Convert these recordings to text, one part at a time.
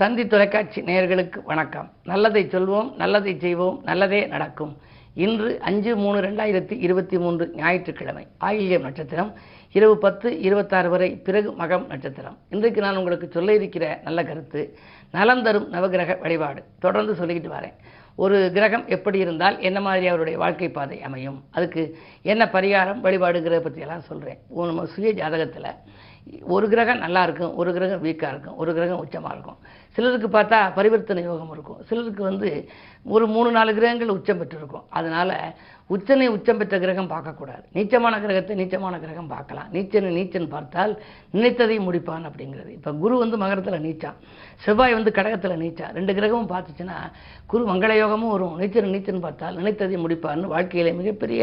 தந்தி தொலைக்காட்சி நேயர்களுக்கு வணக்கம். நல்லதை சொல்வோம் நல்லதை செய்வோம் நல்லதே நடக்கும். இன்று அஞ்சு மூணு ரெண்டாயிரத்தி இருபத்தி மூன்று ஞாயிற்றுக்கிழமை ஆயில்யம் நட்சத்திரம். இரவு பத்து இருபத்தாறு வரை பிறகு மகம் நட்சத்திரம். இன்றைக்கு நான் உங்களுக்கு சொல்ல இருக்கிற நல்ல கருத்து நலம் தரும் நவகிரக வழிபாடு. தொடர்ந்து சொல்லிக்கிட்டு வரேன். ஒரு கிரகம் எப்படி இருந்தால் என்ன மாதிரி அவருடைய வாழ்க்கை பாதை அமையும்? அதுக்கு என்ன பரிகாரம் வழிபாடுங்கிறத பற்றியெல்லாம் சொல்கிறேன் நம்ம சுய ஜாதகத்தில் ஒரு கிரகம் நல்லா இருக்கும் ஒரு கிரகம் வீக்காக இருக்கும் ஒரு கிரகம் உச்சமாக இருக்கும். சிலருக்கு பார்த்தா பரிவர்த்தனை யோகம் இருக்கும். சிலருக்கு வந்து ஒரு மூணு நாலு கிரகங்கள் உச்சம் பெற்றிருக்கும். அதனால் உச்சனை உச்சம் பெற்ற கிரகம் பார்க்கக்கூடாது. நீச்சமான கிரகத்தை நீச்சமான கிரகம் பார்க்கலாம். நீச்சனை நீச்சன் பார்த்தால் நினைத்ததை முடிப்பான் அப்படிங்கிறது. இப்போ குரு வந்து மகரத்தில் நீச்சான். செவ்வாய் வந்து கடகத்தில் நீச்சா ரெண்டு கிரகமும் பார்த்துச்சுன்னா குரு மங்கள யோகமும் வரும். நீச்சன் நீச்சன் பார்த்தால் நினைத்ததை முடிப்பான்னு வாழ்க்கையில மிகப்பெரிய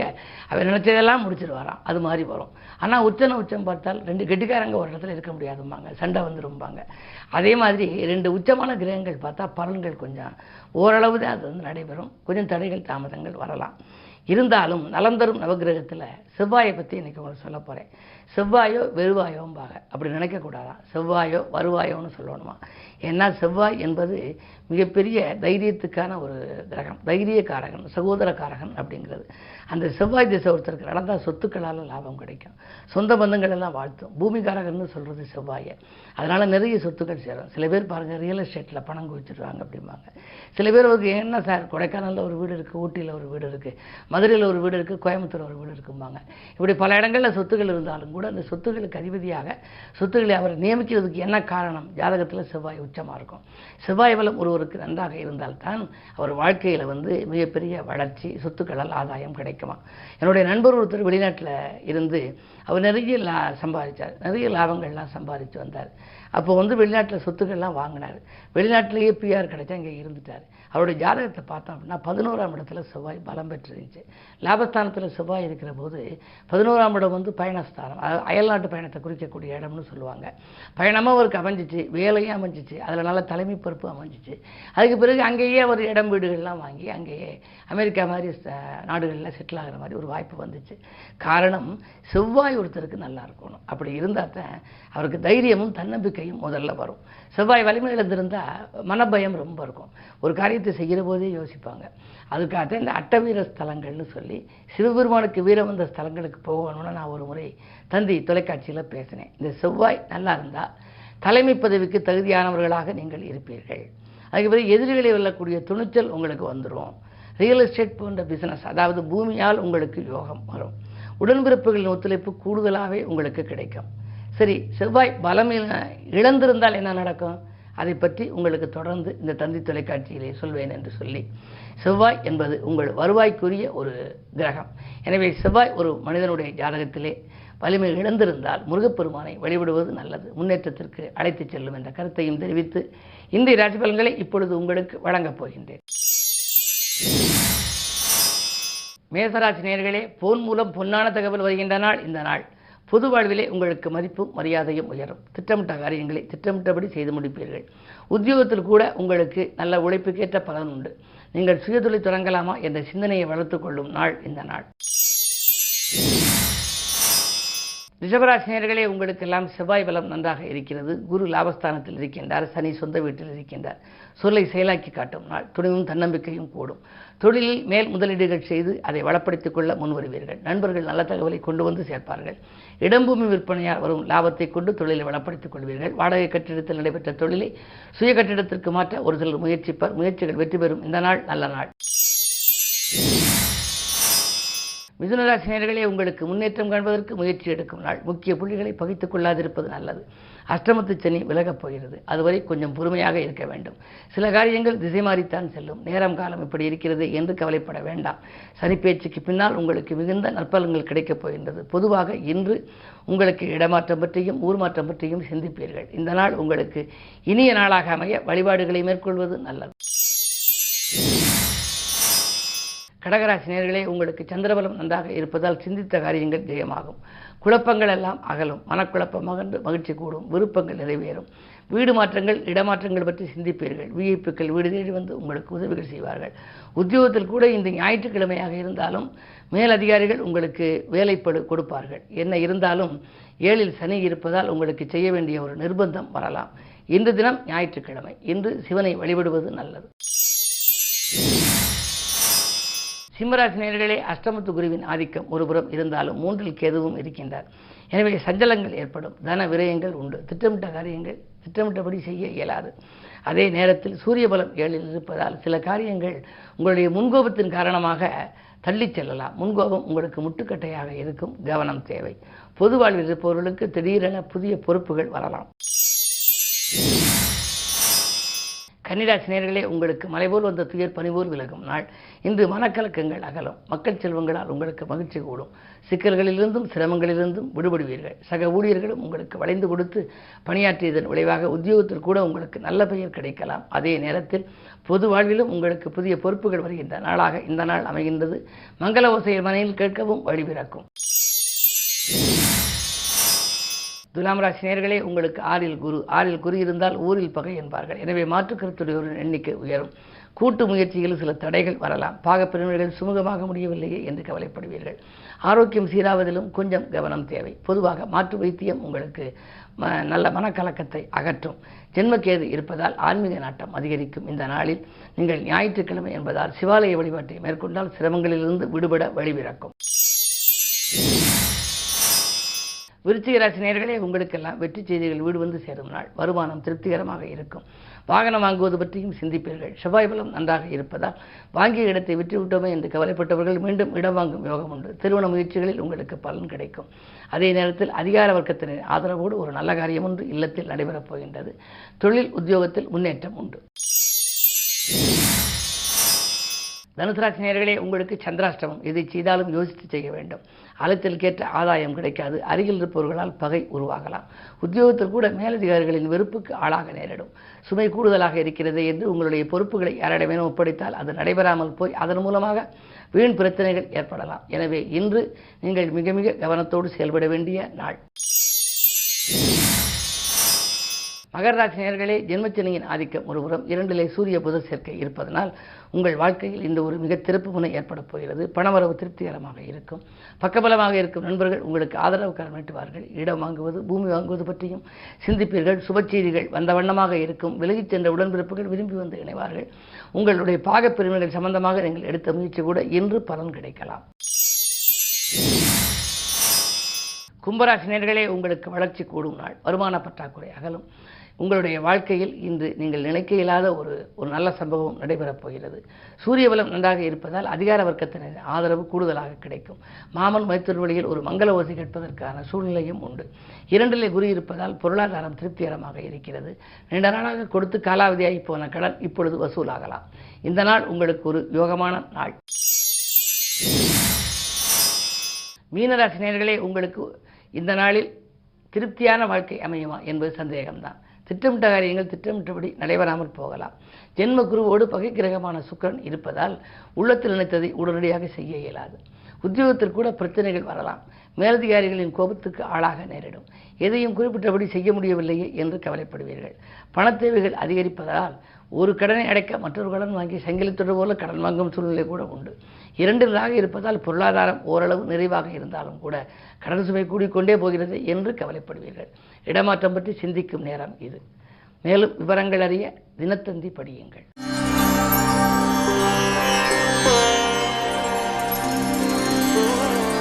அவர் நினைச்சதெல்லாம் முடிச்சிருவாராம். அது மாதிரி வரும். ஆனால் உச்சனை உச்சம் பார்த்தால் ரெண்டு கெட்டிக்காரங்க ஒரு இடத்துல இருக்க முடியாதும்பாங்க. சண்டை வந்துரும்பாங்க. அதே மாதிரி ரெண்டு உச்சமான கிரகங்கள் பார்த்தா பலன்கள் கொஞ்சம் ஓரளவு தான் அது வந்து நடைபெறும். கொஞ்சம் தடைகள் தாமதங்கள் வரலாம். இருந்தாலும் நலம் தரும் நவகிரகத்தில் செவ்வாயை பற்றி இன்றைக்கி உங்களுக்கு சொல்ல போகிறேன் செவ்வாயோ வெறுவாயோம்பாங்க. அப்படி நினைக்கக்கூடாதான். செவ்வாயோ வருவாயோன்னு சொல்லணுமா? ஏன்னா செவ்வாய் என்பது மிகப்பெரிய தைரியத்துக்கான ஒரு கிரகம் தைரியக்காரகன் சகோதரக்காரகன் அப்படிங்கிறது. அந்த செவ்வாய் திசை ஒருத்தருக்கு நடந்தால் சொத்துக்களால் லாபம் கிடைக்கும். சொந்த பந்தங்கள் எல்லாம் வாழ்த்தும். பூமிகாரகன்னு சொல்கிறது செவ்வாயை. அதனால் நிறைய சொத்துக்கள் சேரும். சில பேர் பாருங்கள் ரியல் எஸ்டேட்டில் பணம் குவிச்சிடுவாங்க அப்படிம்பாங்க. சில பேர் அவருக்கு என்ன சார் கொடைக்கானலில் ஒரு வீடு இருக்குது ஊட்டியில் ஒரு வீடு இருக்குது மதுரையில் ஒரு வீடு இருக்குது கோயம்புத்தூர் ஒரு வீடு இருக்கும்பாங்க. இப்படி பல இடங்களில் சொத்துக்கள் இருந்தாலும் கூட அந்த சொத்துக்களுக்கு அதிபதியாக சொத்துக்களை அவரை நியமிக்கிறதுக்கு என்ன காரணம்? ஜாதகத்தில் செவ்வாய் உச்சமாக இருக்கும். செவ்வாய் பலம் ஒருவருக்கு நன்றாக இருந்தால்தான் அவர் வாழ்க்கையில் வந்து மிகப்பெரிய வளர்ச்சி சொத்துக்களால் ஆதாயம் கிடைக்குமா என்னுடைய நண்பர் ஒருத்தர் வெளிநாட்டில் இருந்து அவர் நிறைய லா சம்பாதிச்சார். நிறைய லாபங்கள்லாம் சம்பாதிச்சு வந்தார். அப்போ வந்து வெளிநாட்டில் சொத்துக்கள்லாம் வாங்கினார். வெளிநாட்டிலேயே பிஆர் கிடைச்சா இங்கே இருந்துட்டார். அவருடைய ஜாதகத்தை பார்த்தோம் அப்படின்னா பதினோராம் இடத்துல செவ்வாய் பலம் பெற்றிருந்துச்சு. லாபஸ்தானத்தில் செவ்வாய் இருக்கிற போது பதினோராம் இடம் வந்து பயணஸ்தானம். அதாவது அயல்நாட்டு பயணத்தை குறிக்கக்கூடிய இடம்னு சொல்லுவாங்க. பயணமும் அவருக்கு அமைஞ்சிச்சு வேலையும் அமைஞ்சிச்சு அதில் நல்ல தலைமை பொறுப்பு அமைஞ்சிச்சு. அதுக்கு பிறகு அங்கேயே ஒரு இடம் வீடுகள்லாம் வாங்கி அங்கேயே அமெரிக்கா மாதிரி நாடுகளில் செட்டில் ஆகிற மாதிரி ஒரு வாய்ப்பு வந்துச்சு. காரணம் செவ்வாய் ஒருத்தருக்கு நல்லா இருக்கணும். அப்படி இருந்தால் தான் அவருக்கு தைரியமும் தன்னம்பிக்கையும் முதல்ல வரும். செவ்வாய் வலிமை இழந்திருந்தால் மனபயம் ரொம்ப இருக்கும். ஒரு காரியத்தை செய்கிற போதே யோசிப்பாங்க. அதுக்காக இந்த அட்டவீர ஸ்தலங்கள்னு சொல்லி சிவபெருமானுக்கு வீரம் வந்த ஸ்தலங்களுக்கு போகணும்னு நான் ஒரு முறை தந்தி தொலைக்காட்சியில் பேசினேன். இந்த செவ்வாய் நல்லா இருந்தால் தலைமை பதவிக்கு தகுதியானவர்களாக நீங்கள் இருப்பீர்கள். அதுக்கு பிறகு எதிரிகளை வெல்லக்கூடிய துணிச்சல் உங்களுக்கு வந்துடும் ரியல் எஸ்டேட் போன்ற பிஸ்னஸ் அதாவது பூமியால் உங்களுக்கு யோகம் வரும். உடன்பிறப்புகளின் ஒத்துழைப்பு கூடுதலாகவே உங்களுக்கு கிடைக்கும். சரி செவ்வாய் பலம் இழந்திருந்தால் என்ன நடக்கும்? அதை பற்றி உங்களுக்கு தொடர்ந்து இந்த தந்தி தொலைக்காட்சியிலே சொல்வேன் என்று சொல்லி செவ்வாய் என்பது உங்கள் வருவாய்க்குரிய ஒரு கிரகம். எனவே செவ்வாய் ஒரு மனிதனுடைய ஜாதகத்திலே வலிமை இழந்திருந்தால் முருகப்பெருமானை வழிபடுவது நல்லது. முன்னேற்றத்திற்கு அழைத்துச் செல்லும் என்ற கருத்தையும் தெரிவித்து இன்றைய ராசி பலன்களை இப்பொழுது உங்களுக்கு வழங்கப் போகின்றேன். மேசராசி நேர்களே போன் மூலம் பொன்னான தகவல் வருகின்ற நாள் இந்த நாள். பொது வாழ்விலே உங்களுக்கு மதிப்பும் மரியாதையும் உயரும். திட்டமிட்ட காரியங்களை திட்டமிட்டபடி செய்து முடிப்பீர்கள். உத்தியோகத்தில் கூட உங்களுக்கு நல்ல உழைப்புக்கேற்ற பலன் உண்டு. நீங்கள் சுயதொழில் தொடங்கலாமா என்ற சிந்தனையை வளர்த்துக்கொள்ளும் நாள் இந்த நாள். ரிஷபராசினியர்களே உங்களுக்கெல்லாம் செவ்வாய் பலம் நன்றாக இருக்கிறது. குரு லாபஸ்தானத்தில் இருக்கின்றார். சனி சொந்த வீட்டில் இருக்கின்றார். சொல்லை செயலாக்கி காட்டும் நாள். துணிவும் தன்னம்பிக்கையும் கூடும். தொழிலில் மேல் முதலீடுகள் செய்து அதை வளப்படுத்திக் கொள்ள முன்வருவீர்கள். நண்பர்கள் நல்ல தகவலை கொண்டு வந்து சேர்ப்பார்கள். இடம்பூமி விற்பனையால் வரும் லாபத்தை கொண்டு தொழிலை வளப்படுத்திக் கொள்வீர்கள். வாடகை கட்டிடத்தில் நடைபெற்ற தொழிலை சுய கட்டிடத்திற்கு மாற்ற ஒரு சிலர் முயற்சிப்பர் முயற்சிகள் வெற்றி பெறும். இந்த நாள் நல்ல நாள். மிதுனராசினியர்களே உங்களுக்கு முன்னேற்றம் காண்பதற்கு முயற்சி எடுக்கும் நாள். முக்கிய புள்ளிகளை பகித்துக் கொள்ளாதிருப்பது நல்லது. அஷ்டமத்து சனி விலகப் போகிறது. அதுவரை கொஞ்சம் பொறுமையாக இருக்க வேண்டும். சில காரியங்கள் திசை மாறித்தான் செல்லும். நேரம் காலம் இப்படி இருக்கிறது என்று கவலைப்பட வேண்டாம். சனி பேச்சுக்கு பின்னால் உங்களுக்கு மிகுந்த நற்பலன்கள் கிடைக்கப் போகின்றது. பொதுவாக இன்று உங்களுக்கு இடமாற்றம் பற்றியும் ஊர் மாற்றம் பற்றியும் சிந்திப்பீர்கள். இந்த நாள் உங்களுக்கு இனிய நாளாக அமைய வழிபாடுகளை மேற்கொள்வது நல்லது. கடகராசி நேர்களே உங்களுக்கு சந்திரபலம் நன்றாக இருப்பதால் சிந்தித்த காரியங்கள் ஜெயமாகும். குழப்பங்கள் எல்லாம் அகலும். மனக்குழப்பம் மகன்று மகிழ்ச்சி கூடும். விருப்பங்கள் நிறைவேறும். வீடு மாற்றங்கள் இடமாற்றங்கள் பற்றி சிந்திப்பீர்கள். விஐப்புக்கள் வீடு தேடி வந்து உங்களுக்கு உதவிகள் செய்வார்கள். உத்தியோகத்தில் கூட இந்த ஞாயிற்றுக்கிழமையாக இருந்தாலும் மேலதிகாரிகள் உங்களுக்கு வேலைப்படு கொடுப்பார்கள். என்ன இருந்தாலும் ஏழில் சனி இருப்பதால் உங்களுக்கு செய்ய வேண்டிய ஒரு நிர்பந்தம் வரலாம். இன்று தினம் ஞாயிற்றுக்கிழமை. இன்று சிவனை வழிபடுவது நல்லது. சிம்மராசி நேர்களே அஷ்டமத்து குருவின் ஆதிக்கம் ஒருபுறம் இருந்தாலும் மூன்றில் கேதுவும் இருக்கின்றார். எனவே சஞ்சலங்கள் ஏற்படும் தன விரயங்கள் உண்டு. திட்டமிட்ட காரியங்கள் திட்டமிட்டபடி செய்ய இயலாது. அதே நேரத்தில் சூரிய பலம் ஏழில் இருப்பதால் சில காரியங்கள் உங்களுடைய முன்கோபத்தின் காரணமாக தள்ளிச் செல்லலாம். முன்கோபம் உங்களுக்கு முட்டுக்கட்டையாக இருக்கும் கவனம் தேவை. பொது வாழ்வில் இருப்பவர்களுக்கு திடீரென புதிய பொறுப்புகள் வரலாம். கன்னிராசி நேர்களே உங்களுக்கு மலைபோல் வந்த துயர் பணிபோல் விலகும் நாள். இன்று மனக்கலக்கங்கள் அகலும். மக்கள் செல்வங்களால் உங்களுக்கு மகிழ்ச்சி கூடும். சிக்கல்களிலிருந்தும் சிரமங்களிலிருந்தும் விடுபடுவீர்கள். சக ஊழியர்களும் உங்களுக்கு வளைந்து கொடுத்து பணியாற்றியதன் விளைவாக உத்தியோகத்தில் கூட உங்களுக்கு நல்ல பெயர் கிடைக்கலாம். அதே நேரத்தில் பொது வாழ்விலும் உங்களுக்கு புதிய பொறுப்புகள் வருகின்ற நாளாக இந்த நாள் அமைகின்றது. மங்கள ஓசையை மனையில் கேட்கவும் வழிபிறக்கும் துலாம் ராசி நேர்களே உங்களுக்கு ஆறில் குரு. ஆறில் குரு இருந்தால் ஊரில் பகை என்பார்கள். எனவே மாற்றுக்கருத்துடையோரின் எண்ணிக்கை உயரும். கூட்டு முயற்சியில் சில தடைகள் வரலாம். பாகப்பிரிவினர்கள் சுமூகமாக முடியவில்லையே என்று கவலைப்படுவீர்கள். ஆரோக்கியம் சீராவதிலும் கொஞ்சம் கவனம் தேவை. பொதுவாக மாற்று வைத்தியம் உங்களுக்கு ம நல்ல மனக்கலக்கத்தை அகற்றும். ஜென்மக்கேது இருப்பதால் ஆன்மீக நாட்டம் அதிகரிக்கும். இந்த நாளில் நீங்கள் ஞாயிற்றுக்கிழமை என்பதால் சிவாலய வழிபாட்டை மேற்கொண்டால் சிரமங்களிலிருந்து விடுபட வழிபிறக்கும் விருச்சிக ராசி நேர்களே உங்களுக்கெல்லாம் வெற்றி செய்திகள் வீடு வந்து சேரும் நாள். வருமானம் திருப்திகரமாக இருக்கும். வாகனம் வாங்குவது பற்றியும் சிந்திப்பீர்கள். செவ்வாய் பலம் நன்றாக இருப்பதால் வாங்கிய இடத்தை விற்றுவிட்டோமே என்று கவலைப்பட்டவர்கள் மீண்டும் இடம் வாங்கும் யோகம் உண்டு. திருமண முயற்சிகளில் உங்களுக்கு பலன் கிடைக்கும். அதே நேரத்தில் அதிகார வர்க்கத்தினர் ஆதரவோடு ஒரு நல்ல காரியம் ஒன்று இல்லத்தில் நடைபெறப் போகின்றது. தொழில் உத்தியோகத்தில் முன்னேற்றம் உண்டு. தனுசு ராசி நேயர்களே உங்களுக்கு சந்திராஷ்டமம். எதை செய்தாலும் யோசித்து செய்ய வேண்டும். அலைச்சலுக்கேற்ற ஆதாயம் கிடைக்காது. அருகில் இருப்பவர்களால் பகை உருவாகலாம். உத்தியோகத்தில் கூட மேலதிகாரிகளின் வெறுப்புக்கு ஆளாக நேரிடும். சுமை கூடுதலாக இருக்கிறது என்று உங்களுடைய பொறுப்புகளை யாரிடமேனும் ஒப்படைத்தால் அது நடைபெறாமல் போய் அதன் மூலமாக வீண் பிரச்சனைகள் ஏற்படலாம். எனவே இன்று நீங்கள் மிக மிக கவனத்தோடு செயல்பட வேண்டிய நாள். மகர ராசி நேர்களே ஜென்மச்சனியின் ஆதிக்கம் ஒருபுறம் இரண்டிலே சூரிய புத சேர்க்கை இருப்பதனால் உங்கள் வாழ்க்கையில் இந்த ஒரு மிக திருப்பு முனை ஏற்பட போகிறது. பணவரவு திருப்திகரமாக இருக்கும். பக்கபலமாக இருக்கும் நண்பர்கள் உங்களுக்கு ஆதரவு கரம் நீட்டுவார்கள். இடம் வாங்குவது பூமி வாங்குவது பற்றியும் சிந்திப்பீர்கள். சுபச்செய்திகள் வந்த வண்ணமாக இருக்கும். விலகிச் சென்ற உடன்பிறப்புகள் விரும்பி வந்து இணைவார்கள். உங்களுடைய பாகப்பிரிவினர்கள் சம்பந்தமாக நீங்கள் எடுத்த முயற்சி கூட இன்று பலன் கிடைக்கலாம். கும்பராசினியர்களே உங்களுக்கு வளர்ச்சி கூடும் நாள். வருமான பற்றாக்குறை அகலும். உங்களுடைய வாழ்க்கையில் இன்று நீங்கள் நினைக்க இயலாத ஒரு ஒரு நல்ல சம்பவம் நடைபெறப் போகிறது. சூரிய பலம் நன்றாக இருப்பதால் அதிகார வர்க்கத்தினர் ஆதரவு கூடுதலாக கிடைக்கும். மாமன் மைத்தூர் வழியில் ஒரு மங்கள ஓசை கேட்பதற்கான சூழ்நிலையும் உண்டு. இரண்டிலே குரு இருப்பதால் பொருளாதாரம் திருப்திகரமாக இருக்கிறது. நீண்ட நாளாக கொடுத்து காலாவதியாகி போன கடன் இப்பொழுது வசூலாகலாம். இந்த நாள் உங்களுக்கு ஒரு யோகமான நாள். மீனராசி நேயர்களே உங்களுக்கு இந்த நாளில் திருப்தியான வாழ்க்கை அமையுமா என்பது சந்தேகம்தான். திட்டமிட்ட காரியங்கள் திட்டமிட்டபடி நடைபெறாமல் போகலாம். ஜென்ம குருவோடு பகை கிரகமான சுக்கரன் இருப்பதால் உள்ளத்தில் நினைத்ததை உடனடியாக செய்ய இயலாது. உத்தியோகத்தில் கூட பிரச்சனைகள் வரலாம். மேலதிகாரிகளின் கோபத்துக்கு ஆளாக நேரிடும். எதையும் குறிப்பிட்டபடி செய்ய முடியவில்லையே என்று கவலைப்படுவீர்கள். பண தேவைகள் அதிகரிப்பதால் ஒரு கடனை அடைக்க மற்றொரு கடன் வாங்கி சங்கிலித்தொடு போல கடன் வாங்கும் சூழ்நிலை கூட உண்டு. இரண்டிலாக இருப்பதால் பொருளாதாரம் ஓரளவு நிறைவாக இருந்தாலும் கூட கடன் சுமை கூடிக்கொண்டே போகிறது என்று கவலைப்படுவீர்கள். இடமாற்றம் பற்றி சிந்திக்கும் நேரம் இது. மேலும் விவரங்கள் அறிய தினத்தந்தி படியுங்கள்.